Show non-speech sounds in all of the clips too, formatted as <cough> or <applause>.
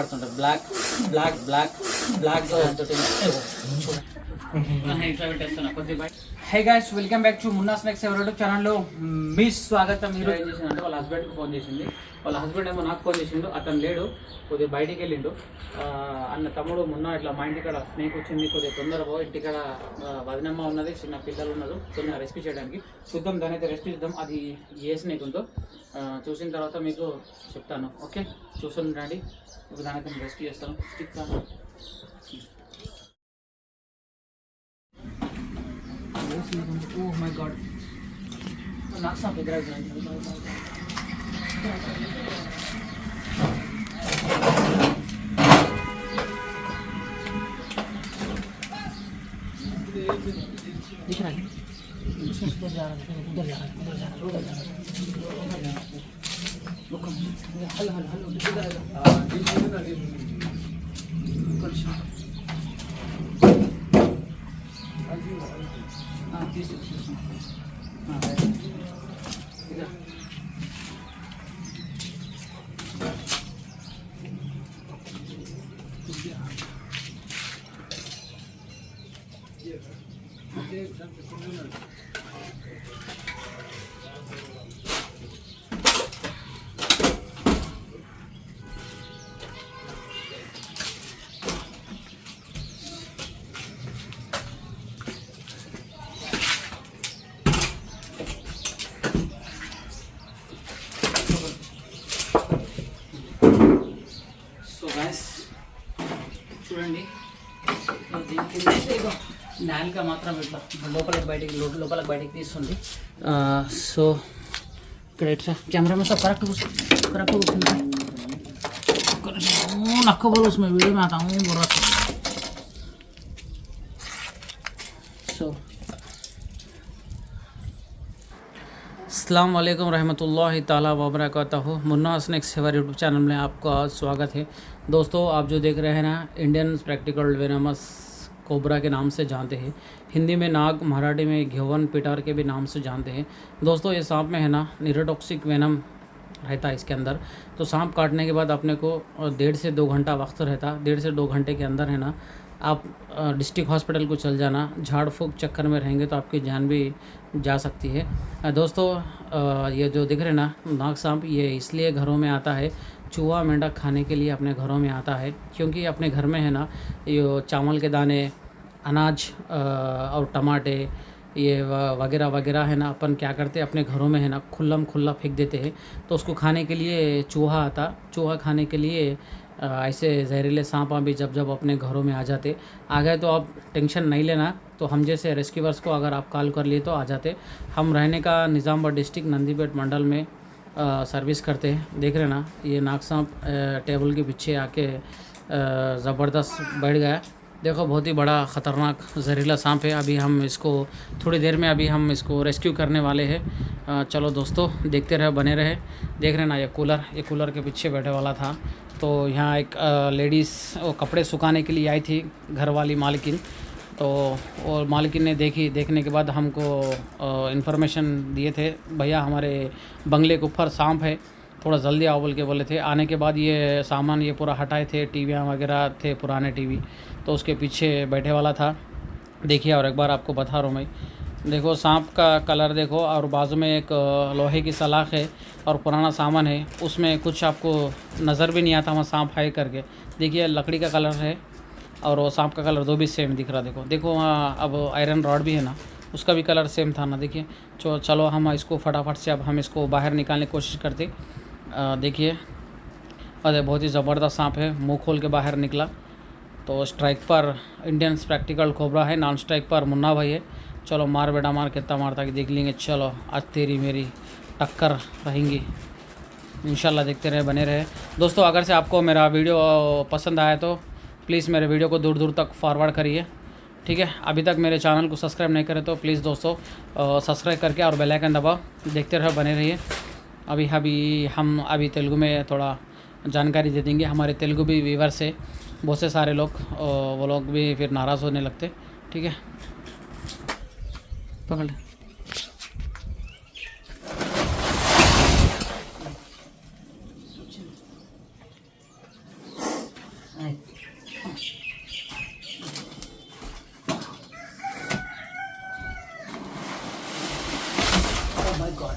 భయపడుతుంటారు block block block block hey guys welcome back to Munna snacks ఎవరు ఛానల్లో. మీ స్వాగతం మీరు ఏం చేసిందంటే వాళ్ళ హస్బెండ్కి ఫోన్ చేసింది. వాళ్ళ హస్బెండ్ ఏమో నాకు ఫోన్ చేసిండు అతను లేడు కొద్దిగా బయటికి వెళ్ళిండు. అన్న తమ్ముడు మొన్న ఇట్లా మా ఇంటికాడ స్నేక్ వచ్చింది కొద్దిగా తొందర పో ఇంటికాడ వదినమ్మ ఉన్నది చిన్న పిల్లలు ఉన్నారు తొందరగా రెస్క్యూ చేయడానికి. చూద్దాం దాని అయితే రెస్క్యూ చేద్దాం. అది ఏ స్నేక్ ఉందో చూసిన తర్వాత మీకు చెప్తాను ఓకే? చూస్తుండండి ఇప్పుడు దాని అయితే రెస్క్యూ చేస్తాను. Stick Oh my god. Naksa pe drive दिख रहा है उधर जा रहा है उधर जा रहा है उधर जा रहा है उधर जा रहा है रुको हल हल हल उधर जा रहा है 2016. నాలుక మాత్రం ఇట్లా లోపలికి బయటికి లో- లోపలికి బయటికి తీస్తుంది సో ఇక్కడ ఇట్లా కెమెరా सब करेक्ट घुस करेक्ट घुसून नक्को बोल उसमें वीडियो में आता हूँ बोल रहा सो अस्सलाम वालेकुम रहमतुल्लाहि ताला वबरकातुहू Munna snacks saver YouTube channel में आपका स्वागत है दोस्तों आप जो देख रहे हैं ना इंडियन प्रैक्टिकल वेनमस कोबरा के नाम से जानते हैं। हिंदी में नाग, मराठी में घ्योवन पिटार के भी नाम से जानते हैं। दोस्तों, ये सांप में है ना निरोटॉक्सिक वेनम रहता है इसके अंदर। तो सांप काटने के बाद अपने को डेढ़ से दो घंटा वक्त रहता। डेढ़ से दो घंटे के अंदर है ना, आप डिस्ट्रिक्ट हॉस्पिटल को चल जाना। झाड़ फूक चक्कर में रहेंगे तो आपकी जान भी जा सकती है। दोस्तों ये जो दिख रहे ना, नाग सांप, ये इसलिए घरों में आता है, चूहा मेंढक खाने के लिए अपने घरों में आता है। क्योंकि अपने घर में है ना, ये चावल के दाने अनाज और टमाटे ये वगैरह वगैरह है ना अपन क्या करते हैं अपने घरों में है ना खुल्लम खुल्ला फेंक देते हैं। तो उसको खाने के लिए चूहा आता चूहा खाने के लिए ऐसे जहरीले सांप भी जब जब अपने घरों में आ जाते। आ गए तो आप टेंशन नहीं लेना तो हम जैसे रेस्क्यूवर्स को अगर आप कॉल कर लिए तो आ जाते। हम रहने का निज़ामबाद डिस्ट्रिक्ट नंदीपेट मंडल में अ, सर्विस करते हैं। देख रहे ना ये नाग सांप टेबल के पीछे आके ज़बरदस्त बैठ गया। देखो, बहुत ही बड़ा ख़तरनाक जहरीला सांप है। अभी हम इसको थोड़ी देर में अभी हम इसको रेस्क्यू करने वाले हैं। चलो दोस्तों, देखते रहे, बने रहे। देख रहे ना, ये कूलर ये कूलर के पीछे बैठे वाला था। तो यहाँ एक लेडीज़ कपड़े सुखाने के लिए आई थी घर वाली मालकिन। तो और मालकिन ने देखी, देखने के बाद हमको इन्फॉर्मेशन दिए थे, भैया, हमारे बंगले के ऊपर सांप है। थोड़ा जल्दी आओ बोल के बोले थे। आने के बाद ये सामान, ये पूरा हटाए थे, टीवियाँ वगैरह थे, पुराने टीवी। तो उसके पीछे बैठे वाला था। देखिए और एक बार आपको बता रहा हूँ मैं। देखो, सांप का कलर देखो और बाजू में एक लोहे की सलाख है और पुराना सामान है। उसमें कुछ आपको नज़र भी नहीं आता वहाँ सांप है करके। देखिए, लकड़ी का कलर है और वो सांप का कलर दो भी सेम दिख रहा देखो देखो वहाँ अब आयरन रॉड भी है ना, उसका भी कलर सेम था ना। देखिए चलो चलो हम इसको फटाफट से अब हम इसको बाहर निकालने की कोशिश करते। देखिए, अरे बहुत ही ज़बरदस्त सांप है। मुँह खोल के बाहर निकला। तो स्ट्राइक पर इंडियन प्रैक्टिकल कोबरा है नॉन स्ट्राइक पर मुन्ना भाई है। चलो मार बेटा, मार कितना मारता कि देख लेंगे। चलो, आज तेरी मेरी टक्कर रहेंगी। इंशाल्लाह देखते रहे, बने रहे। दोस्तों, अगर से आपको मेरा वीडियो पसंद आया तो प्लीज़ मेरे वीडियो को दूर दूर तक फॉरवर्ड करिए। ठीक है, अभी तक मेरे चैनल को सब्सक्राइब नहीं करें तो प्लीज़ दोस्तों सब्सक्राइब करके और बेल आइकन दबाओ। देखते रहे, बने रहिए। अभी अभी हम, अभी तेलुगु में थोड़ा जानकारी दे देंगे। हमारे तेलुगु भी व्यूवर्स है। बहुत से सारे लोग वो लोग भी फिर नाराज़ होने लगते ठीक है? पकड़ ले Oh my god.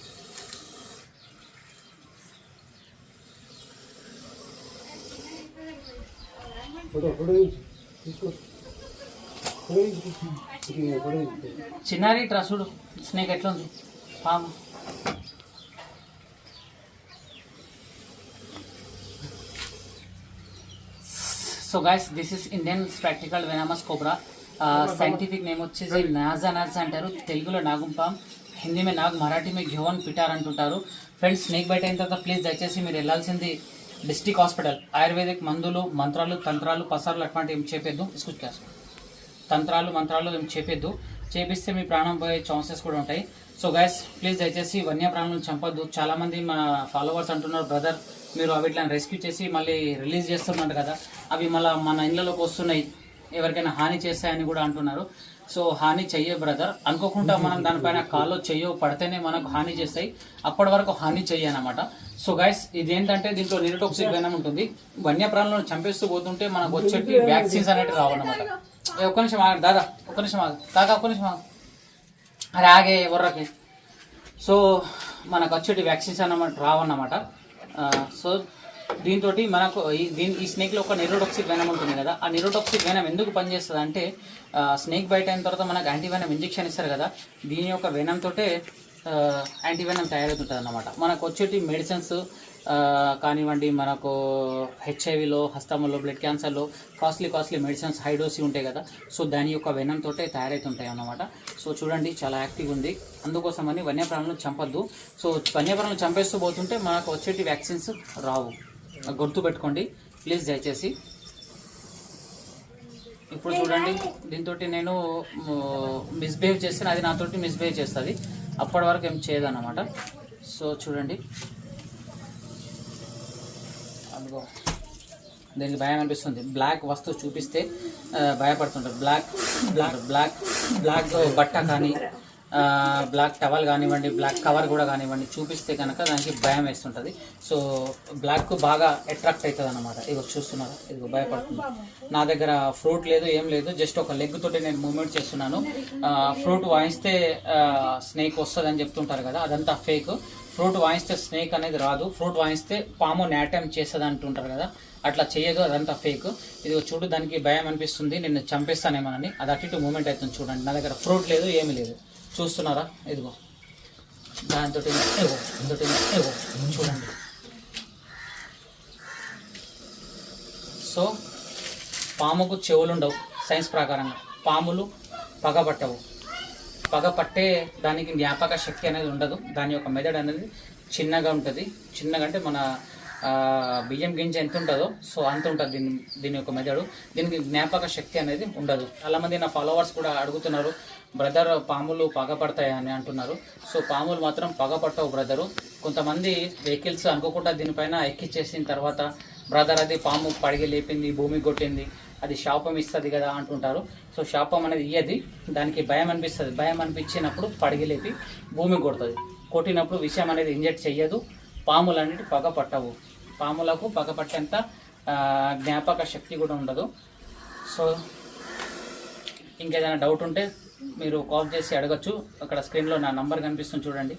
చిన్నారి ట్రా చూడు స్నేక్ ఎట్లా ఉంది? పాము. So guys this is Indian spectacled venomous cobra scientific name వచ్చేసి నాజా నాజా అంటారు. తెలుగులో నాగుంపాం హిందీ మే నాగ్ మరాఠీ మే ఘివన్ పిటార్ అంటుంటారు. ఫ్రెండ్స్ స్నేక్ బైట్ అయిన తర్వాత ప్లీజ్ దయచేసి మీరు వెళ్ళాల్సింది డిస్టిక్ హాస్పిటల్ ఆయుర్వేదిక్ మందులు మంత్రాలు తంత్రాలు పసార్లు అట్లాంటివి ఏం చేపేద్దు? ఇసుకు తంత్రాలు మంత్రాలు ఏం చేపేద్దు? చేపిస్తే మీ ప్రాణం పోయే ఛాన్సెస్ కూడా ఉంటాయి. సో గైస్ ప్లీజ్ దయచేసి వన్యప్రాణులను చంపొద్దు. చాలామంది మన ఫాలోవర్స్ అంటున్నారు బ్రదర్ మీరు వీటిని రెస్క్యూ చేసి మళ్ళీ రిలీజ్ చేస్తున్నారు కదా. అవి మళ్ళీ మన ఇళ్ళలోకి వస్తున్నాయి. ఎవరికైనా హాని చేస్తాయని కూడా అంటున్నారు. సో హాని చెయ్య బ్రదర్ అనుకోకుండా మనం <laughs> దానిపైన కాలో చెయ్యో పడితేనే మనకు హాని చేస్తాయి. అప్పటి వరకు హాని చెయ్యనమాట. సో గైస్ ఇదేంటంటే దీంట్లో నిరోటోక్సిక్ వెనం ఉంటుంది. వన్యప్రాణులను చంపేస్తూ పోతుంటే మనకు వచ్చేటి వ్యాక్సిన్స్ అనేవి రావన్నమాట. ఒక్క నిమిషం ఆగండి దాదా ఒక్క నిమిషం ఆగు. కాకా ఒక్క నిమిషం ఆగు. అరే ఆగే ఎవర్రకి సో మనకు వచ్చేటి వ్యాక్సిన్స్ అన్నమాట రావన్నమాట. సో దీంతో మనకు ఈ దీని ఈ స్నేక్లో ఒక నిరోటాక్సిక్ వెనం ఉంటుంది కదా. ఆ నిరోటాక్సిక్ వెనం ఎందుకు పనిచేస్తుంది అంటే స్నేక్ బయట అయిన తర్వాత మనకు యాంటీవెనం ఇంజెక్షన్ ఇస్తారు కదా. దీని యొక్క వెనంతోటే యాంటీవెనం తయారవుతుంటుంది అన్నమాట మనకు వచ్చేటి మెడిసిన్స్ కానివ్వండి మనకు హెచ్ఐవిలో హస్తములో బ్లడ్ క్యాన్సర్లో కాస్ట్లీ కాస్ట్లీ మెడిసిన్స్ హైడోసి ఉంటాయి కదా. సో దాని యొక్క వెనంతో తయారవుతుంటాయి అన్నమాట సో చూడండి చాలా యాక్టివ్ ఉంది. అందుకోసమని వన్యప్రాణులను చంపద్దు. సో వన్యప్రాణులు చంపేస్తూ పోతుంటే మనకు వచ్చేటి వ్యాక్సిన్స్ రావు. గుర్తుపెట్టుకోండి ప్లీజ్ దయచేసి. ఇప్పుడు చూడండి దీంతో నేను మిస్బిహేవ్ చేస్తే అది నాతోటి మిస్బిహేవ్ చేస్తుంది. అప్పటి వరకు ఏం చేయదన్నమాట. సో చూడండి. అందుకో దీనికి భయం అనిపిస్తుంది. బ్లాక్ వస్తువు చూపిస్తే భయపడుతుంటారు. బ్లాక్ బ్లాక్ బ్లాక్ బ్లాక్ బట్ట కానీ బ్లాక్ టవల్ కానివ్వండి బ్లాక్ కవర్ కూడా కానివ్వండి చూపిస్తే కనుక దానికి భయం వేస్తుంటుంది. సో బ్లాక్ బాగా అట్రాక్ట్ అవుతుంది అనమాట ఇదిగో చూస్తున్నారు? ఇదిగో భయపడుతుంది. నా దగ్గర ఫ్రూట్ లేదు ఏం లేదు. జస్ట్ ఒక లెగ్ తోటి నేను మూమెంట్ చేస్తున్నాను. ఫ్రూట్ వాయిస్తే స్నేక్ వస్తుంది అని చెప్తుంటారు కదా అదంతా ఫేక్ ఫ్రూట్ వాయిస్తే స్నేక్ అనేది రాదు. ఫ్రూట్ వాయిస్తే పాము నాట్యం చేస్తుంది అంటుంటారు కదా అట్లా చేయదు అదంతా ఫేక్ ఇది చూడు దానికి భయం అనిపిస్తుంది. నిన్ను చంపేస్తానేమోనని. అది అటు ఇటు మూమెంట్ అవుతుంది చూడండి. నా దగ్గర ఫ్రూట్ లేదు ఏమీ లేదు. చూస్తున్నారా? ఇదిగో. దాంతో ఇగో దాంతో ఇగో చూడండి. సో పాముకు చెవులు ఉండవు సైన్స్ ప్రకారంగా. పాములు పగబట్టవు పగ పట్టే దానికి జ్ఞాపక శక్తి అనేది ఉండదు. దాని యొక్క మెదడు అనేది చిన్నగా ఉంటుంది. చిన్నగా అంటే మన బియ్యం గింజ ఎంత ఉంటుందో సో అంత ఉంటుంది దీని దీని యొక్క మెదడు దీనికి జ్ఞాపక శక్తి అనేది ఉండదు. చాలామంది నా ఫాలోవర్స్ కూడా అడుగుతున్నారు బ్రదర్ పాములు పగపడతాయి అని అంటున్నారు. సో పాములు మాత్రం పగపట్టవు బ్రదరు కొంతమంది వెహికల్స్ అనుకోకుండా దీనిపైన ఎక్కిచ్చేసిన తర్వాత బ్రదర్ అది పాము పడిగి లేపింది భూమి కొట్టింది అది శాపం ఇస్తుంది కదా అంటుంటారు. సో శాపం అనేది ఇయ్యది దానికి భయం అనిపిస్తుంది. భయం అనిపించినప్పుడు పడిగి లేపి భూమి కొడుతుంది. కొట్టినప్పుడు విషయం అనేది ఇంజెక్ట్ చెయ్యదు. పాములు అనేవి పగ పట్టవు పాములకు పగ పట్టేంత జ్ఞాపక శక్తి కూడా ఉండదు. సో ఇంకేదైనా డౌట్ ఉంటే మీరు కాల్ చేసి అడగచ్చు. అక్కడ స్క్రీన్లో నా నంబర్ కనిపిస్తుంది చూడండి.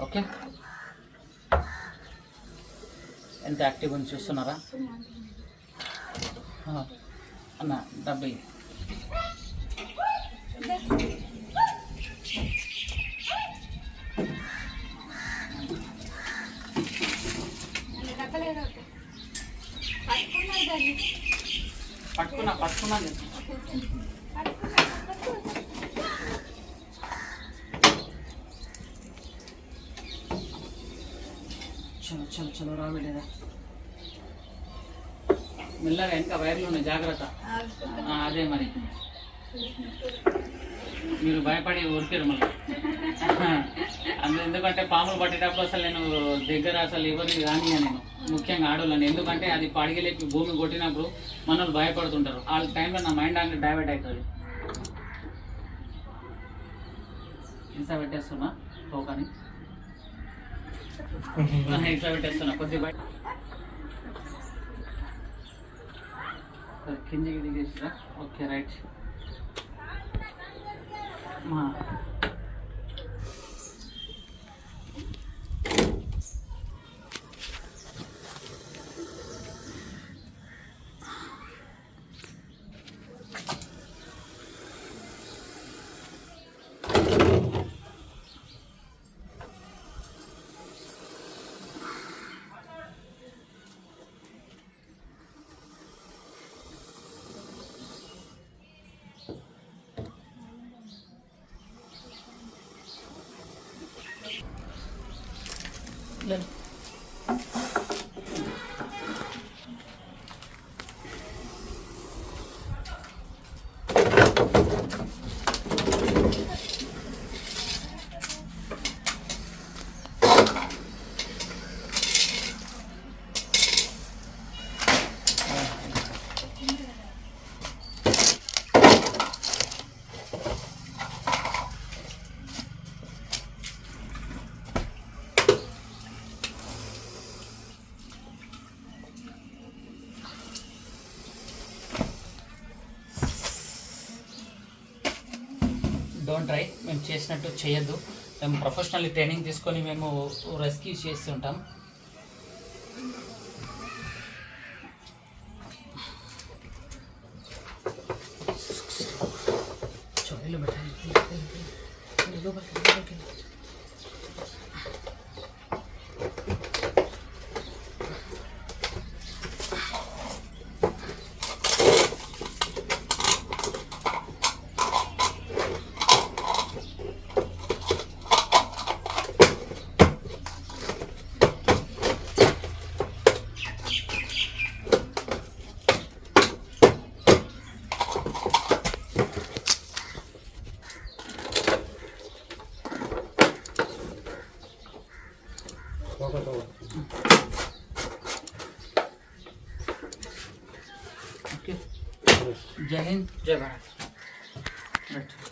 ఓకే ఎంత యాక్టివ్ ఉంది చూస్తున్నారా? ఆ, అన్న డబ్బు. పట్టుకున్నా పట్టుకున్నా నేను. చలో చలో చలో రా వెళ్ళేదా మెల్లగా వెనక వైర్లు ఉన్నాయి జాగ్రత్త అదే మరి. మీరు భయపడి ఊరికారు మళ్ళీ అందులో ఎందుకంటే పాములు పట్టేటప్పుడు అసలు నేను దగ్గర అసలు ఎవరిని రానియా నేను. ముఖ్యంగా ఆడవాళ్ళని ఎందుకంటే అది పడిగలేపి భూమి కొట్టినప్పుడు మనల్ని భయపడుతుంటారు. ఆ టైంలో నా మైండ్ అంటే డైవర్ట్ అవుతుంది ఇన్సా పెట్టేస్తున్నా? పోకని. ఇట్లా పెట్టేస్తున్నా. కొద్దిగా బయట. కిందికి దిగేసిరా? Okay right. 嘛。ట్రై మేము చేసినట్టు చేయొద్దు. మేము ప్రొఫెషనల్ ట్రైనింగ్ తీసుకొని మేము రెస్క్యూ చేస్తుంటాం. చలో, जय महाराज